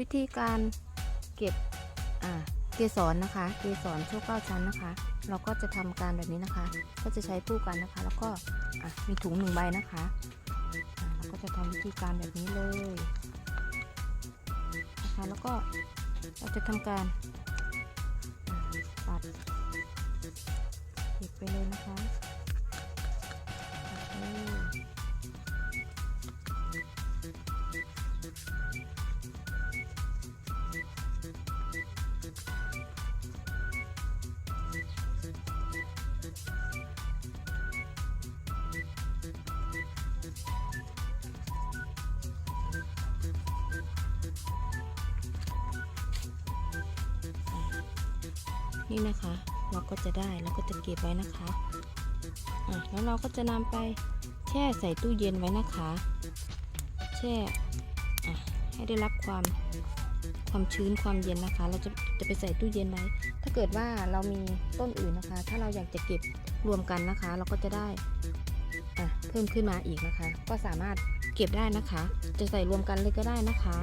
วิธีการเก็บเกสรนะคะ เกสรโชคเก้าชั้นนะคะ เราก็จะทำการแบบนี้นะคะ ก็จะใช้คู่กันนะคะ แล้วก็มีถุงหนึ่งใบนะคะเราก็จะทำวิธีการแบบนี้เลยนะคะแล้วก็เราจะทำการตัดเก็บไปเลยนะคะ นี่นะคะ เราก็จะได้เราก็จะเก็บไว้นะคะอะแล้วเราก็จะนำไปแช่ใส่ตู้เย็นไว้นะคะ แช่อะให้ได้รับความความชื้นความเย็นนะคะ เราจะจะไปใส่ตู้เย็นไว้ ถ้าเกิดว่าเรามีต้นอื่นนะคะ ถ้าเราอยากจะเก็บรวมกันนะคะ เราก็จะได้อะเพิ่มขึ้นมาอีกนะคะ ก็สามารถเก็บได้นะคะ จะใส่รวมกันเลยก็ได้นะคะ